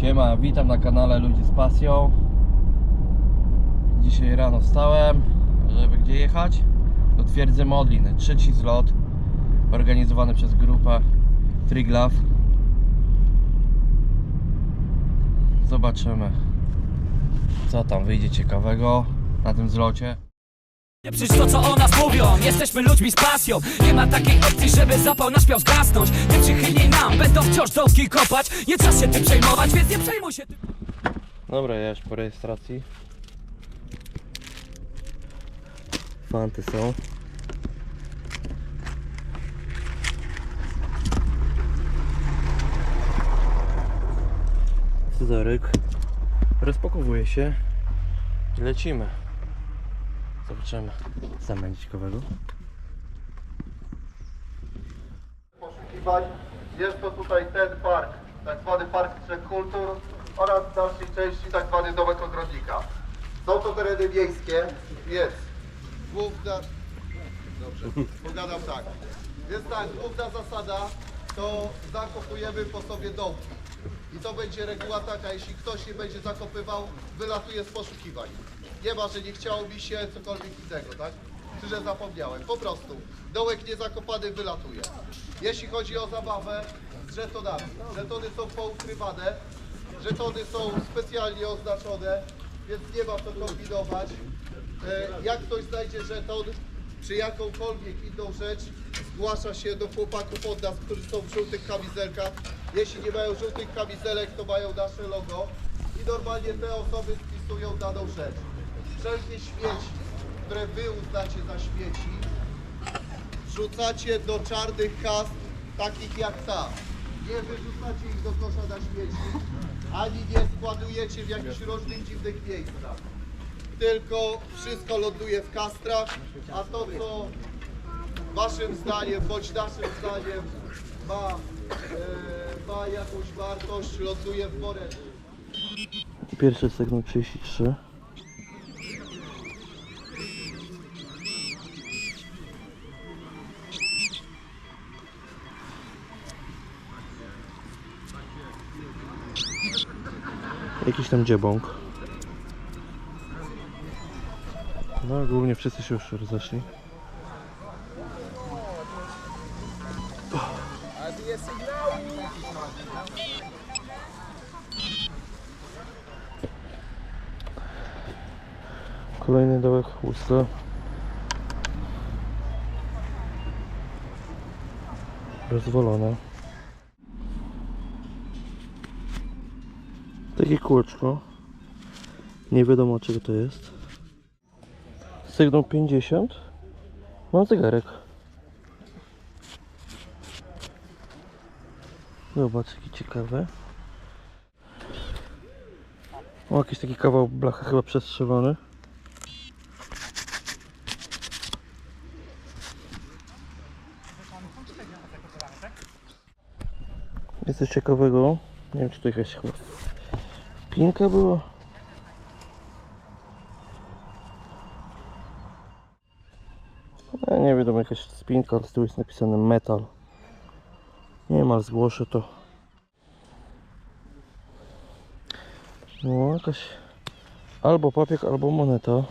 Siema, witam na kanale Ludzi z Pasją. Dzisiaj rano wstałem, żeby gdzie jechać? Do twierdzy Modlin. Trzeci zlot organizowany przez grupę Triglav. Zobaczymy, co tam wyjdzie ciekawego na tym zlocie. Nie przyjdź to co o nas mówią Jesteśmy ludźmi z pasją Nie ma takiej opcji, żeby zapał nasz miał zgasnąć Nie przychylnij nam, będą wciąż dołki kopać Nie czas się tym przejmować, więc nie przejmuj się tym Dobra, ja już po rejestracji. Fanty są. Scyzoryk. Rozpakowuje się. Lecimy. Zobaczymy. Będzie ciekawego. poszukiwań. Jest to tutaj ten park, tak zwany Park Trzech Kultur oraz w dalszej części tak zwany Domek Ogrodnika. Są to tereny miejskie, więc główna... Dobrze, pogadam tak. Więc tak, główna zasada to zakopujemy po sobie dołki. I to będzie reguła taka, jeśli ktoś nie będzie zakopywał, wylatuje z poszukiwań. Nie ma, że nie chciało mi się cokolwiek innego, tak? Czy że zapomniałem. Po prostu dołek niezakopany wylatuje. Jeśli chodzi o zabawę z żetonami. Żetony są poukrywane, żetony są specjalnie oznaczone, więc nie ma co kombinować. E, Jak ktoś znajdzie żeton, czy jakąkolwiek inną rzecz, zgłasza się do chłopaków od nas, którzy są w żółtych kamizelkach. Jeśli nie mają żółtych kamizelek, to mają nasze logo i normalnie te osoby spisują daną rzecz. Wszelkie śmieci, które wy uznacie za śmieci, wrzucacie do czarnych kas, takich jak ta. Nie wyrzucacie ich do kosza na śmieci, ani nie składujecie w jakichś różnych dziwnych miejscach. Tylko wszystko ląduje w kastrach, a to co waszym zdaniem, bądź naszym zdaniem ma, e, ma jakąś wartość, ląduje w woreczku. Pierwszy sygnał 33. Jakiś tam dziebąk. No głównie wszyscy się już rozeszli. Kolejny dołek chłusta. Rozwalone. Takie kółeczko. Nie wiadomo czego to jest. Sygnał 50. Mam zegarek. Zobacz, jaki ciekawy. O, jakiś taki kawał blachy chyba przestrzelony. Jest coś ciekawego. Nie wiem, czy to jakaś chyba pinka była. E, nie wiadomo, jakaś spinka, ale z tyłu jest napisane metal. Nie wiem, ale zgłoszę to. No, jakaś albo papier, albo moneta.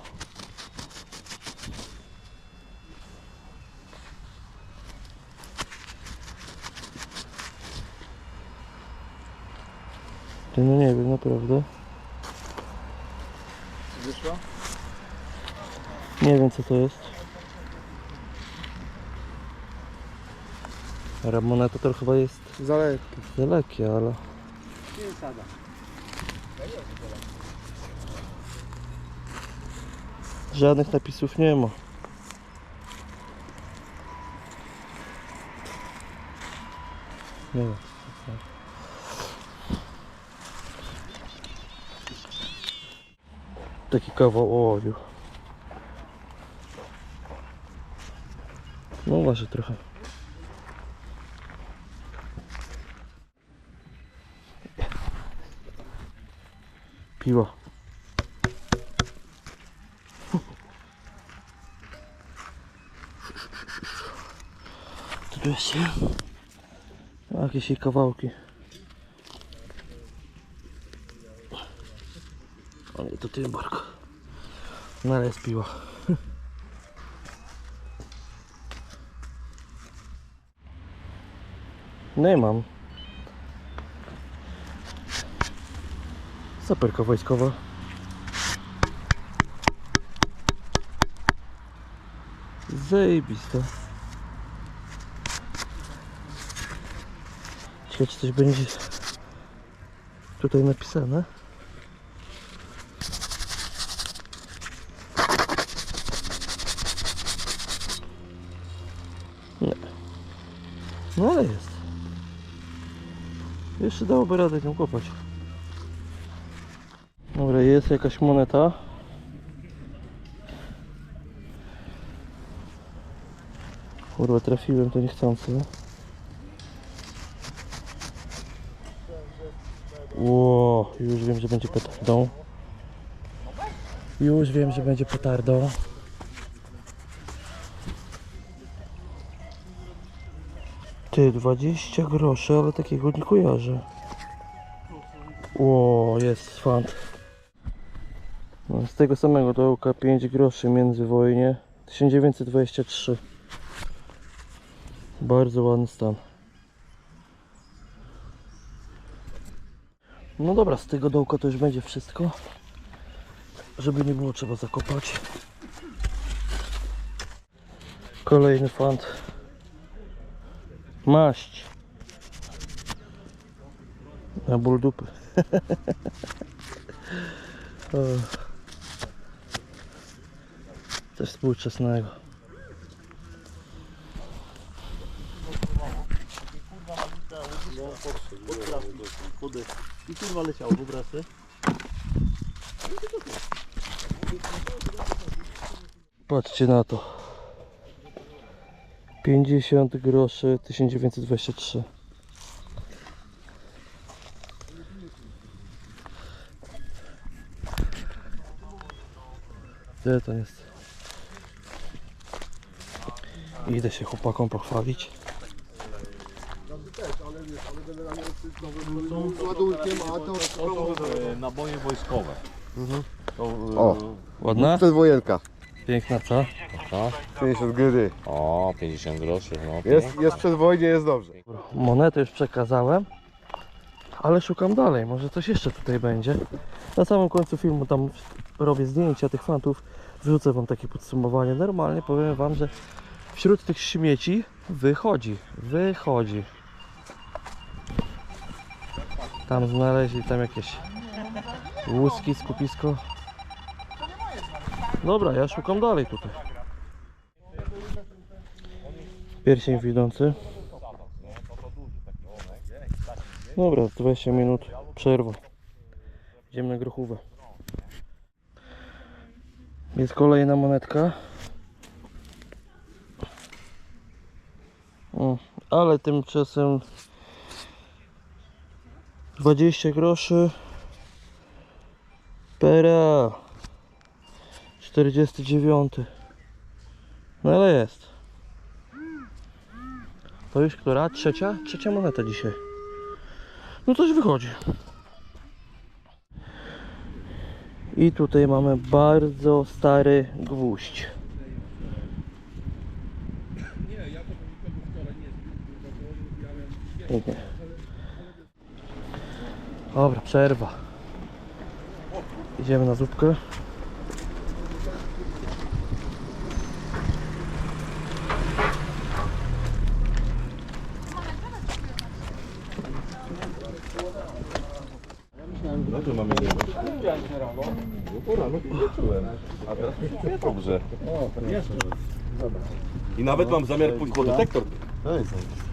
Ty, No nie wiem, naprawdę. Wyszło? Nie wiem co to jest. Ramoneta to chyba jest Za lekkie. za lekkie, ale... Żadnych napisów nie ma. Nie wiem. Taki kawał ołowiu. No waży trochę. Piwo. Tu tu jest. Jakieś jej kawałki. A nie, to Tymbark. No ale jest piła. Nie mam. Saperka wojskowa. Zajebiste. Ciekawe czy coś będzie tutaj napisane. Nie. No ale jest. Jeszcze dałoby radę nią kopać. Dobra, jest jakaś moneta. Kurwa, trafiłem to niechcący. Ło, już wiem, że będzie petardą. Już wiem, że będzie petardą. Ty, 20 groszy, ale takiego nie kojarzę. Ło, jest fant. No, z tego samego dołka 5 groszy międzywojnie 1923 Bardzo ładny stan. No dobra, z tego dołka to już będzie wszystko. Żeby nie było trzeba zakopać. Kolejny fant. Maść. Na ból dupy. Coś współczesnego. I kurwa leciało prostu. Patrzcie na to. 50 groszy 1923. Gdzie to jest? Idę się chłopakom pochwalić. Ładunkiem, a to... To są e, naboje wojskowe. To, e, O. Ładna? Przedwojenka. Piękna co? 50 gry. O, 50 groszy. No, Jest, jest przedwojnie, jest dobrze. Monetę już przekazałem, ale szukam dalej, może coś jeszcze tutaj będzie. Na samym końcu filmu tam robię zdjęcia tych fantów, wrzucę wam takie podsumowanie. Normalnie powiem wam, że wśród tych śmieci wychodzi, wychodzi. Tam znaleźli tam jakieś łuski, skupisko. Dobra, ja szukam dalej tutaj. Pierścień widzący. Dobra, 20 minut przerwa. Idziemy na grochówę. Jest kolejna monetka. Ale tymczasem 20 groszy. Pera 49. No ale jest. To już która? Trzecia? Trzecia moneta dzisiaj. No coś wychodzi. I tutaj mamy bardzo stary gwóźdź. Pięknie. Dobra, przerwa. Idziemy na zupkę. no tu mamy nie No pora, no nie czułem. A teraz mi się dobrze. I nawet mam zamiar pójść po detektor.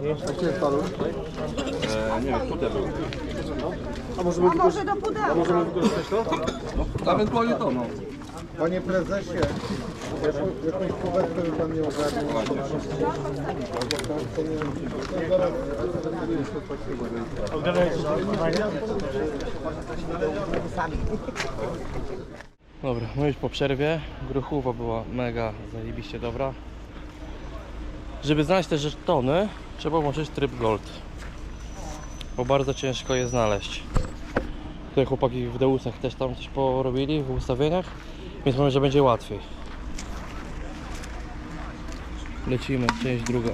E, nie wiem, tutaj był. A może do pudełka? Nawet powiem to no. Panie prezesie, jaką- jakąś kuwetkę by pan nie ogarnął? Dobra, my już po przerwie. Gruchówa była mega zajebiście dobra. Żeby znaleźć te żetony, trzeba włączyć tryb gold. Bo bardzo ciężko je znaleźć. Tutaj chłopaki w Deusach też tam coś porobili w ustawieniach, więc mówię, że będzie łatwiej. Lecimy, część druga.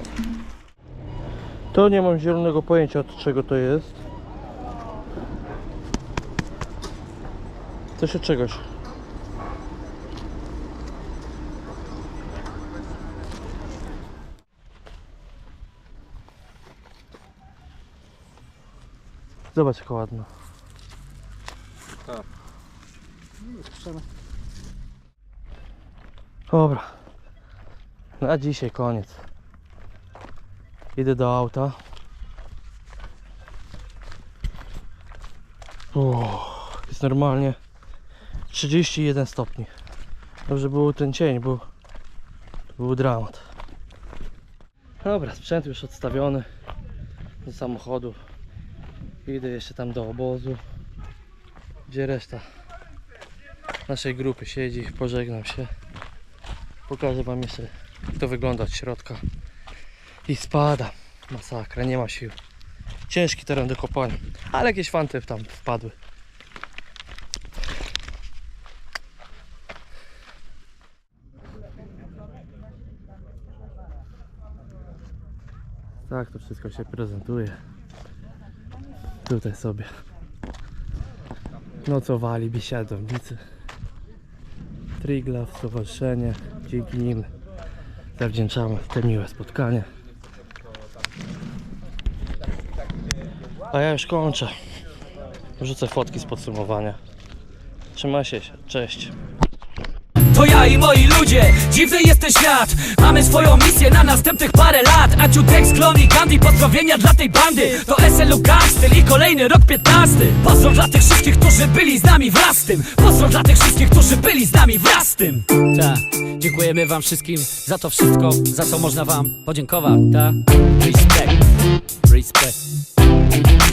To nie mam zielonego pojęcia od czego to jest. Coś od czegoś. Zobacz jaka ładna. Dobra. Na dzisiaj koniec. Idę do auta. Uff, jest normalnie 31 stopni. Dobrze był ten cień, był, to był dramat. Dobra, sprzęt już odstawiony do samochodu. Idę jeszcze tam do obozu, gdzie reszta naszej grupy siedzi. Pożegnam się. Pokażę Wam jeszcze, jak to wygląda od środka. I spada. Masakra, nie ma sił. Ciężki teren do kopania, ale jakieś fanty tam wpadły. Tak to wszystko się prezentuje. Tutaj sobie nocowali biesiadownicy. Triglav, stowarzyszenie, dzięki nim zawdzięczamy te miłe spotkanie. A ja już kończę. Wrzucę fotki z podsumowania. Trzymaj się, cześć. To ja i moi ludzie, dziwny jest ten świat. Mamy swoją misję na następnych parę lat. Aciu, Tex, Klon i Gandhi, pozdrowienia dla tej bandy. To SLU Gangster i kolejny rok 15 Pozdro dla tych wszystkich, którzy byli z nami wraz z tym. Pozdro dla tych wszystkich, którzy byli z nami wraz z tym. Ta, dziękujemy wam wszystkim za to wszystko Za co można wam podziękować, ta. Respect, respect